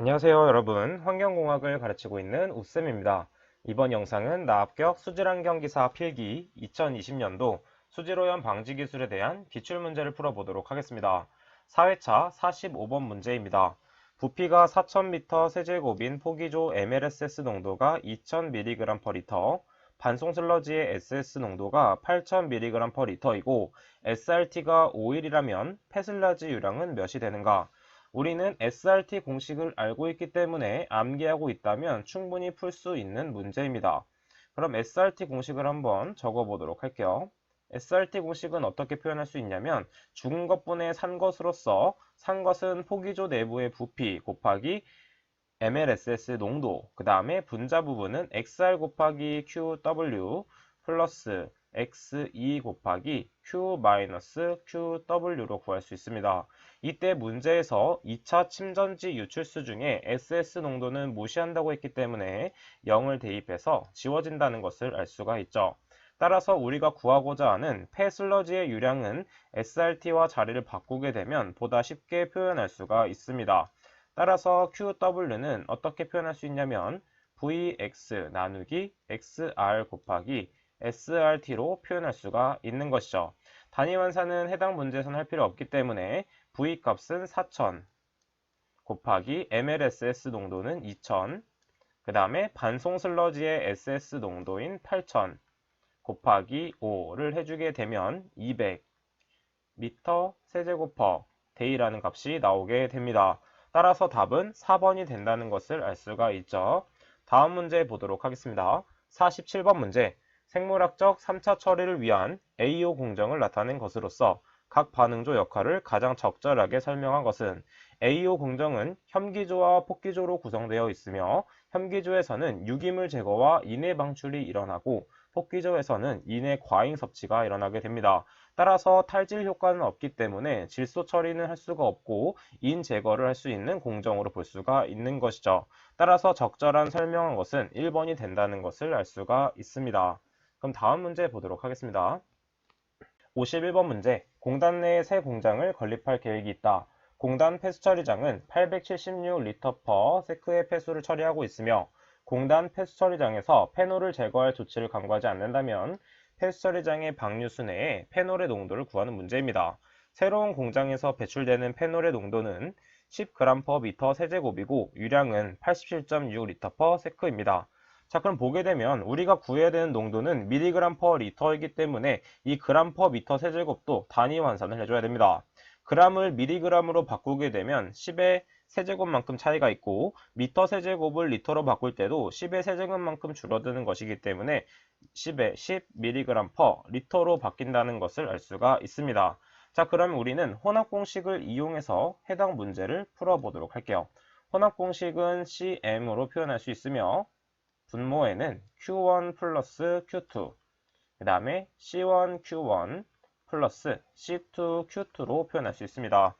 안녕하세요 여러분. 환경공학을 가르치고 있는 우쌤입니다. 이번 영상은 나 합격 수질환경기사 필기 2020년도 수질오염 방지 기술에 대한 기출문제를 풀어보도록 하겠습니다. 4회차 45번 문제입니다. 부피가 4000m 세제곱인 포기조 MLSS 농도가 2000mg/L 반송 슬러지의 SS 농도가 8000mg/L이고 SRT가 5일이라면 폐슬라지 유량은 몇이 되는가 우리는 SRT 공식을 알고 있기 때문에 암기하고 있다면 충분히 풀 수 있는 문제입니다. 그럼 SRT 공식을 한번 적어보도록 할게요. SRT 공식은 어떻게 표현할 수 있냐면 죽은 것분의 산 것으로서 산 것은 포기조 내부의 부피 곱하기 MLSS 농도 그 다음에 분자 부분은 XR 곱하기 QW 플러스 X2 곱하기 Q-QW로 구할 수 있습니다. 이때 문제에서 2차 침전지 유출수 중에 SS 농도는 무시한다고 했기 때문에 0을 대입해서 지워진다는 것을 알 수가 있죠. 따라서 우리가 구하고자 하는 폐슬러지의 유량은 SRT와 자리를 바꾸게 되면 보다 쉽게 표현할 수가 있습니다. 따라서 QW는 어떻게 표현할 수 있냐면 VX 나누기 XR 곱하기 SRT로 표현할 수가 있는 것이죠. 단위 환산은 해당 문제에서는 할 필요 없기 때문에 V 값은 4000 곱하기 MLSS 농도는 2000 그 다음에 반송 슬러지의 SS 농도인 8000 곱하기 5를 해주게 되면 200 미터 세제곱 퍼 데이라는 값이 나오게 됩니다. 따라서 답은 4번이 된다는 것을 알 수가 있죠. 다음 문제 보도록 하겠습니다. 47번 문제 생물학적 3차 처리를 위한 AO 공정을 나타낸 것으로서 각 반응조 역할을 가장 적절하게 설명한 것은 AO 공정은 혐기조와 폭기조로 구성되어 있으며 혐기조에서는 유기물 제거와 인해 방출이 일어나고 폭기조에서는 인해 과잉 섭취가 일어나게 됩니다. 따라서 탈질 효과는 없기 때문에 질소 처리는 할 수가 없고 인 제거를 할 수 있는 공정으로 볼 수가 있는 것이죠. 따라서 적절한 설명한 것은 1번이 된다는 것을 알 수가 있습니다. 그럼 다음 문제 보도록 하겠습니다. 51번 문제 공단 내에 새 공장을 건립할 계획이 있다. 공단 폐수 처리장은 876리터 퍼 세크의 폐수를 처리하고 있으며 공단 폐수 처리장에서 페놀을 제거할 조치를 강구하지 않는다면 폐수 처리장의 방류수 내에 페놀의 농도를 구하는 문제입니다. 새로운 공장에서 배출되는 페놀의 농도는 10g per 미터 세제곱이고 유량은 87.6리터 per 세크입니다. 자 그럼 보게 되면 우리가 구해야 되는 농도는 미리그램 퍼 리터이기 때문에 이 그램 퍼 미터 세제곱도 단위 환산을 해줘야 됩니다. 그램을 미리그램으로 바꾸게 되면 10의 세제곱만큼 차이가 있고 미터 세제곱을 리터로 바꿀 때도 10의 세제곱만큼 줄어드는 것이기 때문에 10의 10 mg 퍼 리터로 바뀐다는 것을 알 수가 있습니다. 자 그럼 우리는 혼합 공식을 이용해서 해당 문제를 풀어보도록 할게요. 혼합 공식은 CM으로 표현할 수 있으며 분모에는 Q1 플러스 Q2 그 다음에 C1 Q1 플러스 C2 Q2로 표현할 수 있습니다.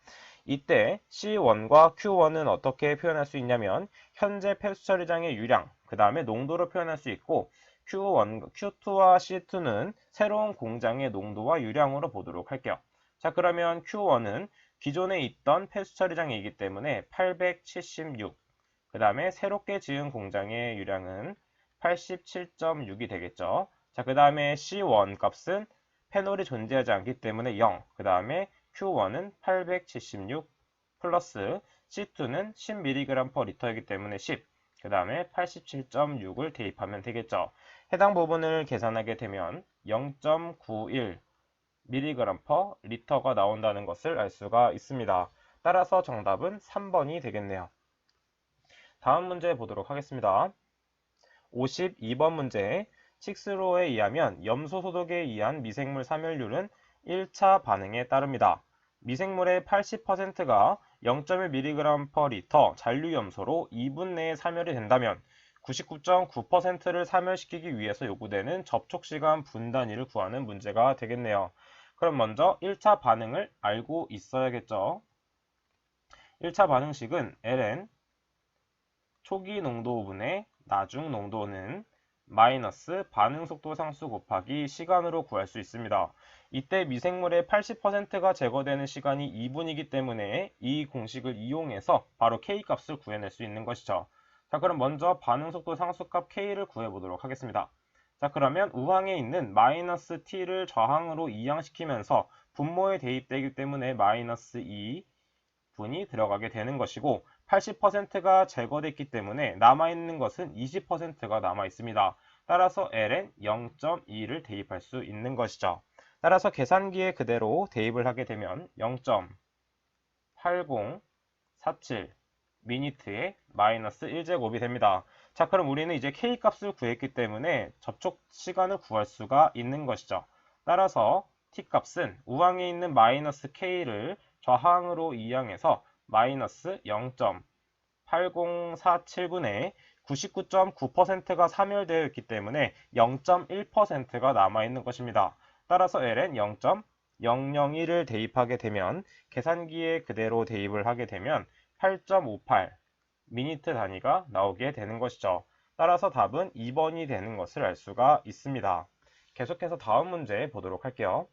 이때 C1과 Q1은 어떻게 표현할 수 있냐면 현재 폐수 처리장의 유량 그 다음에 농도로 표현할 수 있고 Q1, Q2와 C2는 새로운 공장의 농도와 유량으로 보도록 할게요. 자 그러면 Q1은 기존에 있던 폐수 처리장이기 때문에 876 그 다음에 새롭게 지은 공장의 유량은 87.6이 되겠죠. 자, 그 다음에 C1 값은 페놀이 존재하지 않기 때문에 0. 그 다음에 Q1은 876 플러스 C2는 10mg per 리터이기 때문에 10. 그 다음에 87.6을 대입하면 되겠죠. 해당 부분을 계산하게 되면 0.91 mg per 리터가 나온다는 것을 알 수가 있습니다. 따라서 정답은 3번이 되겠네요. 다음 문제 보도록 하겠습니다. 52번 문제 칙스로에 의하면 염소 소독에 의한 미생물 사멸률은 1차 반응에 따릅니다. 미생물의 80%가 0.1mg per 리터 잔류 염소로 2분 내에 사멸이 된다면 99.9%를 사멸시키기 위해서 요구되는 접촉시간 분단위를 구하는 문제가 되겠네요. 그럼 먼저 1차 반응을 알고 있어야겠죠. 1차 반응식은 ln 초기 농도분의 나중 농도는 마이너스 반응 속도 상수 곱하기 시간으로 구할 수 있습니다. 이때 미생물의 80%가 제거되는 시간이 2분이기 때문에 이 공식을 이용해서 바로 K 값을 구해낼 수 있는 것이죠. 자, 그럼 먼저 반응 속도 상수값 K를 구해보도록 하겠습니다. 자, 그러면 우항에 있는 마이너스 T를 저항으로 이항시키면서 분모에 대입되기 때문에 마이너스 2분이 들어가게 되는 것이고 80%가 제거됐기 때문에 남아있는 것은 20%가 남아있습니다. 따라서 L은 0.2를 대입할 수 있는 것이죠. 따라서 계산기에 그대로 대입을 하게 되면 0.8047 미니트에 마이너스 1제곱이 됩니다. 자 그럼 우리는 이제 K 값을 구했기 때문에 접촉 시간을 구할 수가 있는 것이죠. 따라서 T 값은 우항에 있는 마이너스 K를 저항으로 이항해서 마이너스 0.8047분의 99.9%가 사멸되어 있기 때문에 0.1%가 남아있는 것입니다. 따라서 L은 0.001을 대입하게 되면 계산기에 그대로 대입을 하게 되면 8.58 미니트 단위가 나오게 되는 것이죠. 따라서 답은 2번이 되는 것을 알 수가 있습니다. 계속해서 다음 문제 보도록 할게요.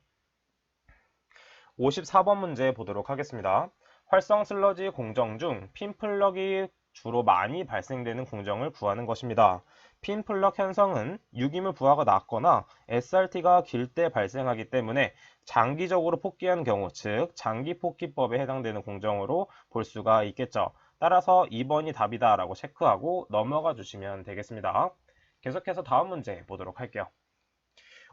54번 문제 보도록 하겠습니다. 활성 슬러지 공정 중 핀플럭이 주로 많이 발생되는 공정을 구하는 것입니다. 핀플럭 현상은 유기물 부하가 낮거나 SRT가 길 때 발생하기 때문에 장기적으로 폭기한 경우, 즉 장기 폭기법에 해당되는 공정으로 볼 수가 있겠죠. 따라서 2번이 답이다 라고 체크하고 넘어가 주시면 되겠습니다. 계속해서 다음 문제 보도록 할게요.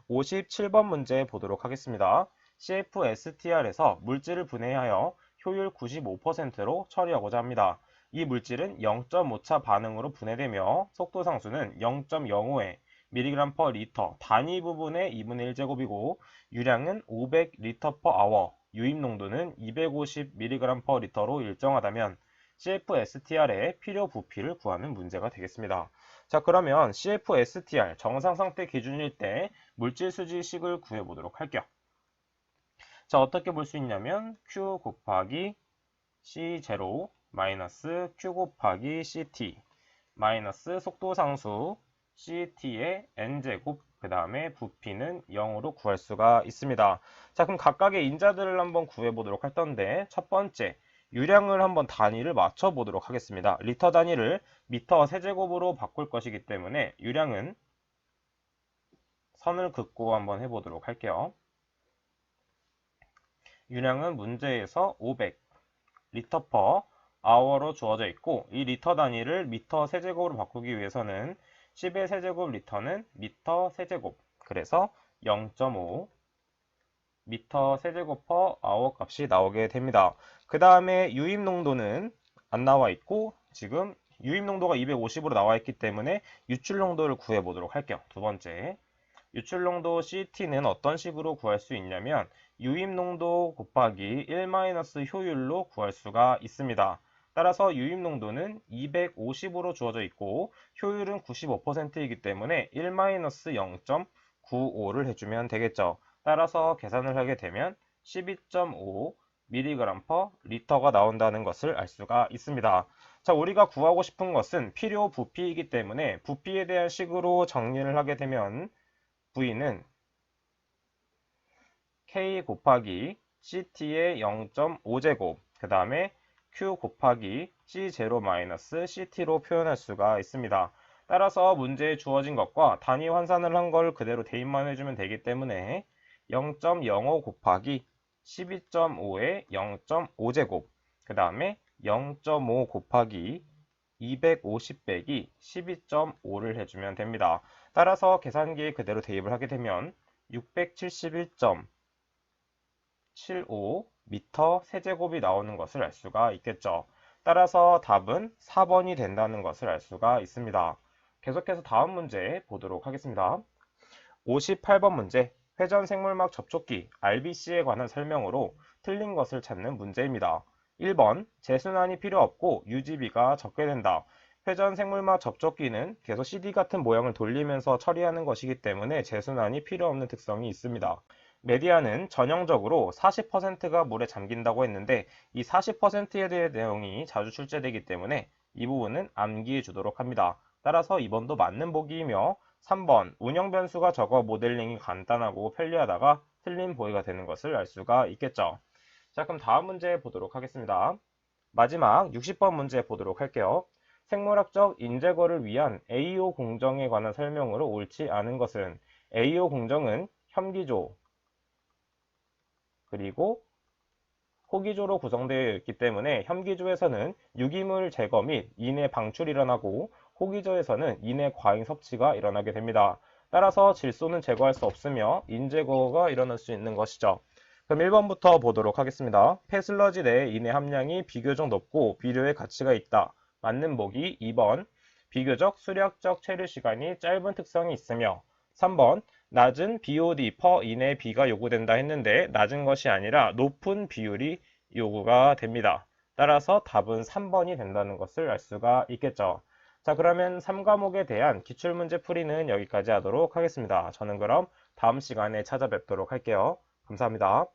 57번 문제 보도록 하겠습니다. CFSTR에서 물질을 분해하여 효율 95%로 처리하고자 합니다. 이 물질은 0.5차 반응으로 분해되며 속도 상수는 0.05에 mg/l 단위 부분의 2분의 1제곱이고 유량은 500l/h 유입 농도는 250mg/L로 일정하다면 CFSTR의 필요 부피를 구하는 문제가 되겠습니다. 자 그러면 CFSTR 정상 상태 기준일 때 물질 수지식을 구해보도록 할게요. 자 어떻게 볼 수 있냐면 Q 곱하기 C0 마이너스 Q 곱하기 CT 마이너스 속도 상수 CT의 N제곱 그 다음에 부피는 0으로 구할 수가 있습니다. 자 그럼 각각의 인자들을 한번 구해보도록 할 건데 첫 번째 유량을 한번 단위를 맞춰 보도록 하겠습니다. 리터 단위를 미터 세제곱으로 바꿀 것이기 때문에 유량은 선을 긋고 한번 해보도록 할게요. 유량은 문제에서 500 리터 퍼 아워로 주어져 있고 이 리터 단위를 미터 세제곱으로 바꾸기 위해서는 10의 세제곱 리터는 미터 세제곱 그래서 0.5 미터 세제곱 퍼 아워 값이 나오게 됩니다. 그 다음에 유입 농도는 안 나와 있고 지금 유입 농도가 250으로 나와 있기 때문에 유출 농도를 구해 보도록 할게요. 두 번째 유출 농도 CT는 어떤 식으로 구할 수 있냐면 유입 농도 곱하기 1- 효율로 구할 수가 있습니다. 따라서 유입 농도는 250으로 주어져 있고 효율은 95%이기 때문에 1-0.95를 해주면 되겠죠. 따라서 계산을 하게 되면 12.5 mg/L가 per 나온다는 것을 알 수가 있습니다. 자, 우리가 구하고 싶은 것은 필요 부피이기 때문에 부피에 대한 식으로 정리를 하게 되면 V는 k 곱하기 ct의 0.5제곱 그 다음에 q 곱하기 c0 마이너스 ct로 표현할 수가 있습니다. 따라서 문제에 주어진 것과 단위 환산을 한 걸 그대로 대입만 해주면 되기 때문에 0.05 곱하기 12.5의 0.5제곱 그 다음에 0.5 곱하기 250 빼기 12.5를 해주면 됩니다. 따라서 계산기에 그대로 대입을 하게 되면 671점 75미터 세제곱이 나오는 것을 알 수가 있겠죠. 따라서 답은 4번이 된다는 것을 알 수가 있습니다. 계속해서 다음 문제 보도록 하겠습니다. 58번 문제 회전 생물막 접촉기 RBC에 관한 설명으로 틀린 것을 찾는 문제입니다. 1번 재순환이 필요 없고 유지비가 적게 된다. 회전 생물막 접촉기는 계속 CD 같은 모양을 돌리면서 처리하는 것이기 때문에 재순환이 필요 없는 특성이 있습니다. 메디아는 전형적으로 40%가 물에 잠긴다고 했는데 이 40%에 대한 내용이 자주 출제되기 때문에 이 부분은 암기해 주도록 합니다. 따라서 2번도 맞는 보기이며 3번 운영 변수가 적어 모델링이 간단하고 편리하다가 틀린 보기가 되는 것을 알 수가 있겠죠. 자, 그럼 다음 문제 보도록 하겠습니다. 마지막 60번 문제 보도록 할게요. 생물학적 인재거를 위한 AO 공정에 관한 설명으로 옳지 않은 것은 AO 공정은 혐기조 그리고 호기조로 구성되어 있기 때문에 혐기조에서는 유기물 제거 및 인해 방출이 일어나고 호기조에서는 인해 과잉 섭취가 일어나게 됩니다. 따라서 질소는 제거할 수 없으며 인제거가 일어날 수 있는 것이죠. 그럼 1번부터 보도록 하겠습니다. 폐슬러지 내의 인해 함량이 비교적 높고 비료의 가치가 있다. 맞는 보기 2번. 비교적 수력적 체류 시간이 짧은 특성이 있으며 3번. 낮은 BOD per 인의 비가 요구된다 했는데 낮은 것이 아니라 높은 비율이 요구가 됩니다. 따라서 답은 3번이 된다는 것을 알 수가 있겠죠. 자, 그러면 3과목에 대한 기출문제 풀이는 여기까지 하도록 하겠습니다. 저는 그럼 다음 시간에 찾아뵙도록 할게요. 감사합니다.